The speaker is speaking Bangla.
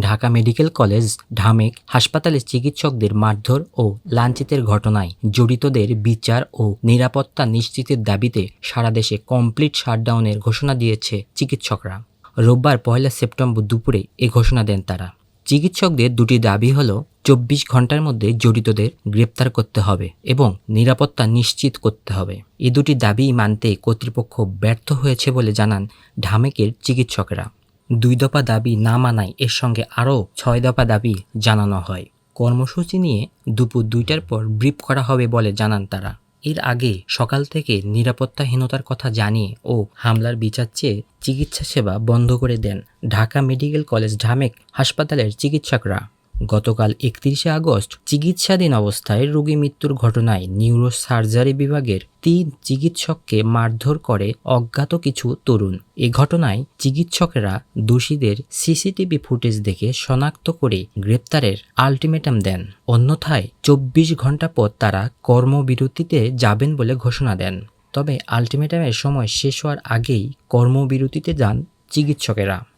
ঢাকা মেডিকেল কলেজ, ঢামেক হাসপাতালে চিকিৎসকদের মারধর ও লাঞ্ছিতের ঘটনায় জড়িতদের বিচার ও নিরাপত্তা নিশ্চিতের দাবিতে সারা দেশে কমপ্লিট শাটডাউনের ঘোষণা দিয়েছে চিকিৎসকরা। রোববার পয়লা সেপ্টেম্বর দুপুরে এ ঘোষণা দেন তারা। চিকিৎসকদের দুটি দাবি হল, চব্বিশ ঘণ্টার মধ্যে জড়িতদের গ্রেপ্তার করতে হবে এবং নিরাপত্তা নিশ্চিত করতে হবে। এ দুটি দাবি মানতে কর্তৃপক্ষ ব্যর্থ হয়েছে বলে জানান ঢামেকের চিকিৎসকরা। দুই দফা দাবি না মানায় এর সঙ্গে আরও ছয় দফা দাবি জানানো হয়। কর্মসূচি নিয়ে দুপুর দুইটার পর ব্রিফ করা হবে বলে জানান তারা। এর আগে সকাল থেকে নিরাপত্তাহীনতার কথা জানিয়ে ও হামলার বিচার চেয়ে চিকিৎসা সেবা বন্ধ করে দেন ঢাকা মেডিকেল কলেজ ঢামেক হাসপাতালের চিকিৎসকরা। গতকাল একত্রিশে আগস্ট চিকিৎসাধীন অবস্থায় রোগী মৃত্যুর ঘটনায় নিউরো সার্জারি বিভাগের তিন চিকিৎসককে মারধর করে অজ্ঞাত কিছু তরুণ। এ ঘটনায় চিকিৎসকেরা দোষীদের সিসিটিভি ফুটেজ দেখে শনাক্ত করে গ্রেপ্তারের আলটিমেটাম দেন। অন্যথায় চব্বিশ ঘণ্টা পর তারা কর্মবিরতিতে যাবেন বলে ঘোষণা দেন। তবে আলটিমেটামের সময় শেষ হওয়ার আগেই কর্মবিরতিতে যান চিকিৎসকেরা।